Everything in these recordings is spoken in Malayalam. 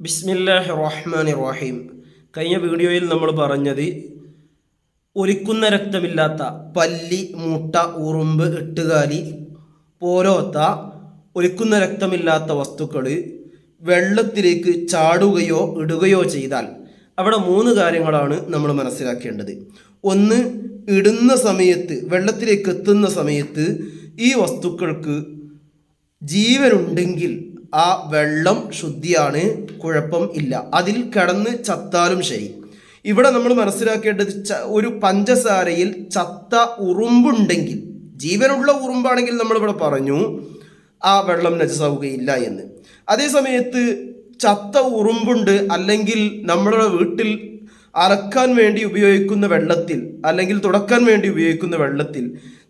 ബിസ്മില്ലാഹി റഹ്മാൻ റഹീം കഴിഞ്ഞ വീഡിയോയിൽ നമ്മൾ പറഞ്ഞത് ഒലിക്കുന്ന രക്തമില്ലാത്ത പല്ലി മുട്ട ഉറുമ്പ് എട്ടുകാലി പോലോത്ത ഒലിക്കുന്ന രക്തമില്ലാത്ത വസ്തുക്കൾ വെള്ളത്തിലേക്ക് ചാടുകയോ ഇടുകയോ ചെയ്താൽ അവിടെ മൂന്ന് കാര്യങ്ങളാണ് നമ്മൾ മനസ്സിലാക്കേണ്ടത്. ഒന്ന് ഇടുന്ന സമയത്ത് വെള്ളത്തിലേക്ക് എത്തുന്ന സമയത്ത് ഈ വസ്തുക്കൾക്ക് ജീവനുണ്ടെങ്കിൽ ആ വെള്ളം ശുദ്ധിയാണ് കുഴപ്പം ഇല്ല. അതിൽ കിടന്ന് ചത്താലും ശരി. ഇവിടെ നമ്മൾ മനസ്സിലാക്കേണ്ടത് ഒരു പഞ്ചസാരയിൽ ചത്ത ഉറുമ്പുണ്ടെങ്കിൽ ജീവനുള്ള ഉറുമ്പാണെങ്കിൽ നമ്മളിവിടെ പറഞ്ഞു ആ വെള്ളം നജസാവുകയില്ല എന്ന്. അതേ സമയത്ത് ചത്ത ഉറുമ്പുണ്ട് അല്ലെങ്കിൽ നമ്മുടെ വീട്ടിൽ അലക്കാൻ വേണ്ടി ഉപയോഗിക്കുന്ന വെള്ളത്തിൽ അല്ലെങ്കിൽ തുടക്കാൻ വേണ്ടി ഉപയോഗിക്കുന്ന വെള്ളത്തിൽ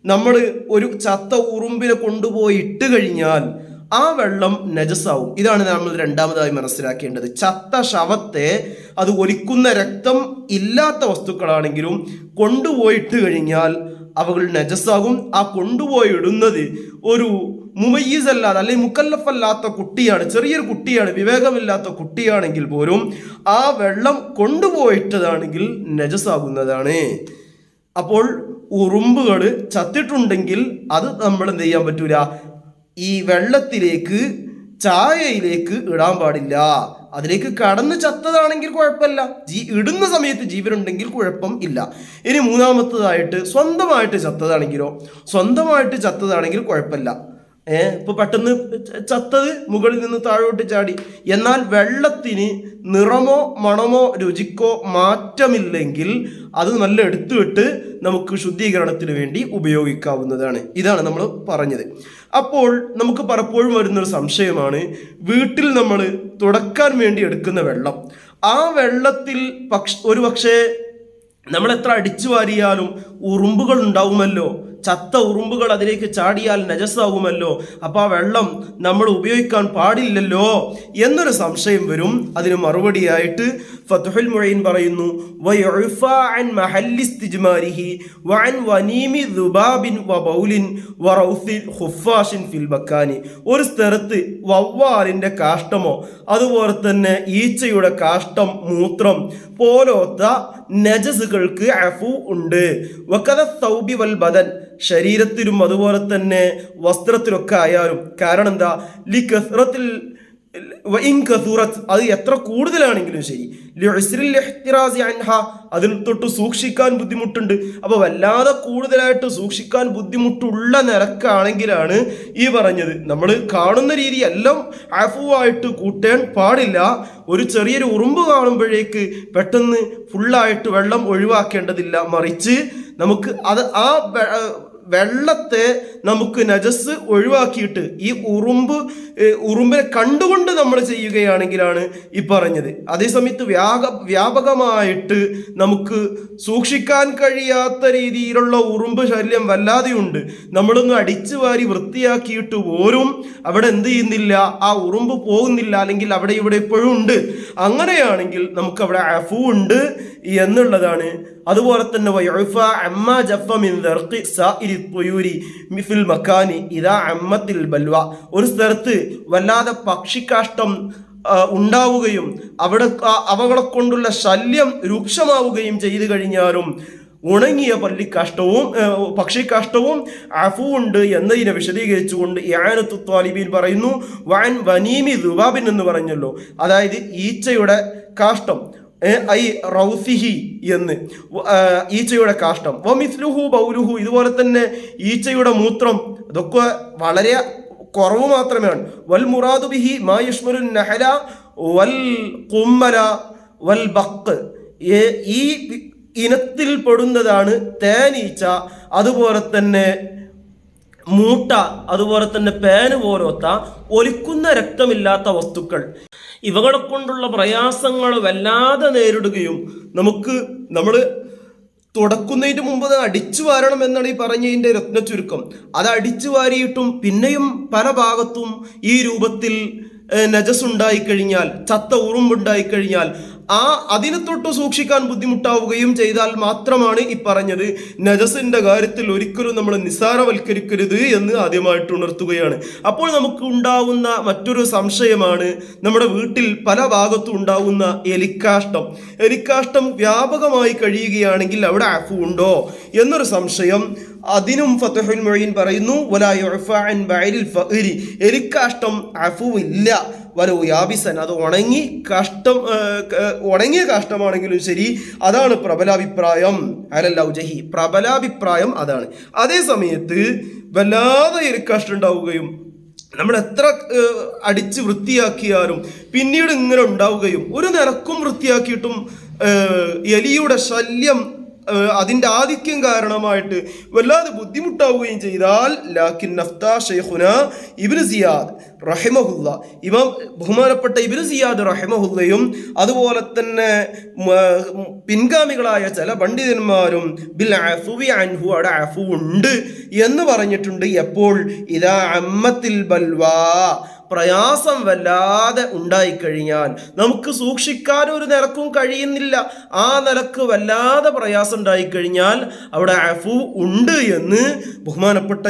നമ്മൾ ഒരു ചത്ത ഉറുമ്പിനെ കൊണ്ടുപോയി ഇട്ട് കഴിഞ്ഞാൽ ആ വെള്ളം നജസാവും. ഇതാണ് നമ്മൾ രണ്ടാമതായി മനസ്സിലാക്കേണ്ടത്. ചത്ത ശവത്തെ അത് ഒലിക്കുന്ന രക്തം ഇല്ലാത്ത വസ്തുക്കളാണെങ്കിലും കൊണ്ടുപോയിട്ട് കഴിഞ്ഞാൽ അവകൾ നജസാകും. ആ കൊണ്ടുപോയി ഇടുന്നത് ഒരു മുമയ്യീസ് അല്ലാതെ അല്ലെങ്കിൽ മുക്കല്ലഫല്ലാത്ത കുട്ടിയാണ് ചെറിയൊരു കുട്ടിയാണ് വിവേകമില്ലാത്ത കുട്ടിയാണെങ്കിൽ പോലും ആ വെള്ളം കൊണ്ടുപോയിട്ടതാണെങ്കിൽ നജസാകുന്നതാണ്. അപ്പോൾ ഉറുമ്പുകൾ ചത്തിട്ടുണ്ടെങ്കിൽ അത് നമ്മൾ എന്ത് ചെയ്യാൻ പറ്റൂല? ഈ വെള്ളത്തിലേക്ക് ചായയിലേക്ക് ഇടാൻ പാടില്ല. അതിലേക്ക് കടന്ന് ചത്തതാണെങ്കിൽ കുഴപ്പമില്ല. ജീ ഇടുന്ന സമയത്ത് ജീവനുണ്ടെങ്കിൽ കുഴപ്പം ഇല്ല. ഇനി മൂന്നാമത്തതായിട്ട് സ്വന്തമായിട്ട് ചത്തതാണെങ്കിലോ? സ്വന്തമായിട്ട് ചത്തതാണെങ്കിൽ കുഴപ്പമില്ല. ഏ ഇപ്പൊ പെട്ടെന്ന് ചത്തത് മുകളിൽ നിന്ന് താഴോട്ട് ചാടി. എന്നാൽ വെള്ളത്തിന് നിറമോ മണമോ രുചിക്കോ മാറ്റമില്ലെങ്കിൽ അത് നല്ല എടുത്തുവിട്ട് നമുക്ക് ശുദ്ധീകരണത്തിന് വേണ്ടി ഉപയോഗിക്കാവുന്നതാണ്. ഇതാണ് നമ്മൾ പറഞ്ഞത്. അപ്പോൾ നമുക്ക് പലപ്പോഴും വരുന്നൊരു സംശയമാണ് വീട്ടിൽ നമ്മൾ തുടക്കാൻ വേണ്ടി എടുക്കുന്ന വെള്ളം. ആ വെള്ളത്തിൽ പക്ഷ ഒരു പക്ഷേ നമ്മൾ എത്ര അടിച്ചു വാരിയാലും ഉറുമ്പുകൾ ഉണ്ടാവുമല്ലോ. ചത്ത ഉറുമ്പുകൾ അതിലേക്ക് ചാടിയാൽ നജസാവുമല്ലോ അപ്പം ആ വെള്ളം നമ്മൾ ഉപയോഗിക്കാൻ പാടില്ലല്ലോ എന്നൊരു സംശയം വരും. അതിന് മറുപടിയായിട്ട് ഫതുഹുൽ മുഴയിൻ പറയുന്നു "വയുഅഫ അൻ മഹല്ലി ഇസ്തിജ്മാരിഹി വഅൻ വനീമി ദുബാബിൻ വബൗലിൻ വറൗഫി ഖുഫാഷിൻ ഫിൽ ബക്കാനി. ഒരു സ്ഥലത്ത് വവ്വാലിന്റെ കാഷ്ടമോ അതുപോലെ തന്നെ ഈച്ചയുടെ കാഷ്ടം മൂത്രം പോലോത്ത നജസുകൾക്ക് അഫു ഉണ്ട്. വക്കത സൗബി വൽ ബദൻ. ശരീരത്തിലും അതുപോലെ തന്നെ വസ്ത്രത്തിലൊക്കെ ആയാലും കാരണം എന്താ? ലി അത് എത്ര കൂടുതലാണെങ്കിലും ശരി. അതിൽ തൊട്ട് സൂക്ഷിക്കാൻ ബുദ്ധിമുട്ടുണ്ട്. അപ്പോൾ വല്ലാതെ കൂടുതലായിട്ട് സൂക്ഷിക്കാൻ ബുദ്ധിമുട്ടുള്ള നിരക്കാണെങ്കിലാണ് ഈ പറഞ്ഞത്. നമ്മൾ കാണുന്ന രീതി എല്ലാം ആഫുവായിട്ട് കൂട്ടാൻ പാടില്ല. ഒരു ചെറിയൊരു ഉറുമ്പ് കാണുമ്പോഴേക്ക് പെട്ടെന്ന് ഫുള്ളായിട്ട് വെള്ളം ഒഴിവാക്കേണ്ടതില്ല. മറിച്ച് നമുക്ക് അത് ആ വെള്ളത്തെ നമുക്ക് നജസ് ഒഴിവാക്കിയിട്ട് ഈ ഉറുമ്പ് ഉറുമ്പിനെ കണ്ടുകൊണ്ട് നമ്മൾ ചെയ്യുകയാണെങ്കിലാണ് ഈ പറഞ്ഞത്. അതേസമയത്ത് വ്യാപ വ്യാപകമായിട്ട് നമുക്ക് സൂക്ഷിക്കാൻ കഴിയാത്ത രീതിയിലുള്ള ഉറുമ്പ് ശല്യം വല്ലാതെയുണ്ട്. നമ്മളൊന്ന് അടിച്ചു വാരി വൃത്തിയാക്കിയിട്ട് പോലും അവിടെ എന്ത് ചെയ്യുന്നില്ല? ആ ഉറുമ്പ് പോകുന്നില്ല. അല്ലെങ്കിൽ അവിടെ ഇവിടെ ഇപ്പോഴും ഉണ്ട്. അങ്ങനെയാണെങ്കിൽ നമുക്ക് അവിടെ അഫു ഉണ്ട് എന്നുള്ളതാണ് അതുപോലെ തന്നെ മിഫിൽ മക്കാനി ബൽവ. ഒരു സ്ഥലത്ത് വല്ലാതെ പക്ഷിക്കാഷ്ടം ഉണ്ടാവുകയും അവിടെ അവകളെ കൊണ്ടുള്ള ശല്യം രൂക്ഷമാവുകയും ചെയ്തു കഴിഞ്ഞാലും ഉണങ്ങിയ പള്ളിക്കാഷ്ടവും പക്ഷിക്കാഷ്ടവും അഫുണ്ട് എന്നതിനെ വിശദീകരിച്ചുകൊണ്ട് യാനത്തു ത്വാലിബീൻ പറയുന്നു വൻ വനീമി ദുബാബിൻ എന്ന് പറഞ്ഞല്ലോ. അതായത് ഈച്ചയുടെ കാഷ്ടം. ഐ റൗസിഹി എന്ന്. ഈച്ചയുടെ കാഷ്ടം വമിസ്ലുഹു ബൗലുഹു ഇതുപോലെ തന്നെ ഈച്ചയുടെ മൂത്രം ഇതൊക്കെ വളരെ കുറവ് മാത്രമാണ്. വൽ മുറാദു ബിഹി മാ നഹല വൽ കുമ്മല വൽ ബക്ക് ഈ ഇനത്തിൽ പെടുന്നതാണ് തേനീച്ച അതുപോലെ തന്നെ മൂട്ട അതുപോലെ തന്നെ പേന് പോലത്തെ ഒലിക്കുന്ന രക്തമില്ലാത്ത വസ്തുക്കൾ. ഇവകളെ കൊണ്ടുള്ള പ്രയാസങ്ങൾ വല്ലാതെ നേരിടുകയും നമുക്ക് നമ്മൾ തുടക്കുന്നതിന് മുമ്പ് അത് അടിച്ചു വാരണം എന്നാണ് ഈ പറഞ്ഞതിന്റെ രത്ന ചുരുക്കം അത് അടിച്ചു വാരിയിട്ടും പിന്നെയും പല ഭാഗത്തും ഈ രൂപത്തിൽ നജസ് ഉണ്ടായിക്കഴിഞ്ഞാൽ ചത്ത ഉറുമ്പുണ്ടായിക്കഴിഞ്ഞാൽ ആ അതിനെ തൊട്ട് സൂക്ഷിക്കാൻ ബുദ്ധിമുട്ടാവുകയും ചെയ്താൽ മാത്രമാണ് ഈ പറഞ്ഞത്. നജസിന്റെ കാര്യത്തിൽ ഒരിക്കലും നമ്മൾ നിസ്സാരവൽക്കരിക്കരുത് എന്ന് ആദ്യമായിട്ട് ഉണർത്തുകയാണ്. അപ്പോൾ നമുക്ക് ഉണ്ടാവുന്ന മറ്റൊരു സംശയമാണ് നമ്മുടെ വീട്ടിൽ പല ഭാഗത്തും ഉണ്ടാവുന്ന എലിക്കാഷ്ടം. എലിക്കാഷ്ടം വ്യാപകമായി കഴിയുകയാണെങ്കിൽ അവിടെ അഫു ഉണ്ടോ എന്നൊരു സംശയം അതിനും ഫത്തഹുൽ മൊഴീൻ പറയുന്നു വലാ ബഅരിൽ ഫഅരി എലിക്കാഷ്ടം അഫു ഇല്ല വലോ യാബിസൻ അത് ഉണങ്ങി കഷ്ടം ഉണങ്ങിയ കഷ്ടമാണെങ്കിലും ശരി അതാണ് പ്രബലാഭിപ്രായം. അലല്ലൗജഹി പ്രബലാഭിപ്രായം അതാണ്. അതേ സമയത്ത് വല്ലാതെ കഷ്ടം ഉണ്ടാവുകയും നമ്മൾ എത്ര അടിച്ച് വൃത്തിയാക്കിയാലും പിന്നീട് ഇങ്ങനെ ഉണ്ടാവുകയും ഒരു നിരക്കും വൃത്തിയാക്കിയിട്ടും എലിയുടെ ശല്യം ഏഹ്, അതിന്റെ ആധിക്യം കാരണമായിട്ട് വല്ലാതെ ബുദ്ധിമുട്ടാവുകയും ചെയ്താൽ ലാക്കിൻ നഫ്ത ഷെയ്ഖുന ഇബ്നു സിയാദ് റഹിമഹുല്ല. ഇമാം ബഹുമാനപ്പെട്ട ഇബ്നു സിയാദ് റഹിമഹുല്ലയും അതുപോലെ തന്നെ പിൻഗാമികളായ ചില പണ്ഡിതന്മാരും ബിൽ അഫുവി അൻഹു അവിടെ അഫു ഉണ്ട് എന്ന് പറഞ്ഞിട്ടുണ്ട്. എപ്പോൾ? ഇതാ അമ്മത്തിൽ ബൽവാ. പ്രയാസം വല്ലാതെ ഉണ്ടായിക്കഴിഞ്ഞാൽ നമുക്ക് സൂക്ഷിക്കാൻ ഒരു നിലക്കും കഴിയുന്നില്ല. ആ നിലയ്ക്ക് വല്ലാതെ പ്രയാസം ഉണ്ടായിക്കഴിഞ്ഞാൽ അവിടെ അഫു ഉണ്ട് എന്ന് ബഹുമാനപ്പെട്ട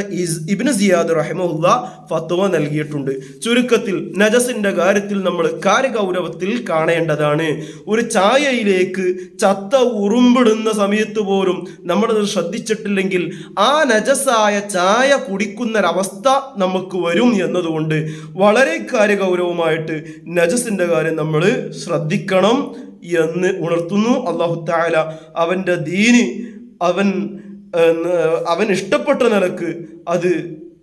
ഇബ്നു സിയാദ് റഹിമുല്ല ഫത്വ നൽകിയിട്ടുണ്ട്. ചുരുക്കത്തിൽ നജസിന്റെ കാര്യത്തിൽ നമ്മൾ കാര്യഗൗരവത്തിൽ കാണേണ്ടതാണ്. ഒരു ചായയിലേക്ക് ചത്ത ഉറുമ്പിടുന്ന സമയത്ത് പോലും നമ്മളത് ശ്രദ്ധിച്ചിട്ടില്ലെങ്കിൽ ആ നജസായ ചായ കുടിക്കുന്നൊരവസ്ഥ നമുക്ക് വരും എന്നതുകൊണ്ട് വളരെ കാര്യഗൗരവമായിട്ട് നജസിന്റെ കാര്യം നമ്മൾ ശ്രദ്ധിക്കണം എന്ന് ഉണർത്തുന്നു. അള്ളാഹു താല അവന്റെ ദീന് അവൻ അവൻ ഇഷ്ടപ്പെട്ട നിലയ്ക്ക് അത്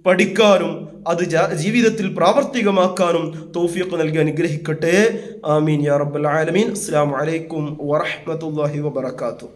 പഠിക്കാനും അത് ജീവിതത്തിൽ പ്രാവർത്തികമാക്കാനും തൗഫീഖ് നൽകി അനുഗ്രഹിക്കട്ടെ. ആമീൻ യാ റബ്ബൽ ആലമീൻ. അസ്സലാമു അലൈക്കും വറഹ്മത്തുള്ളാഹി വബറകാതുഹു.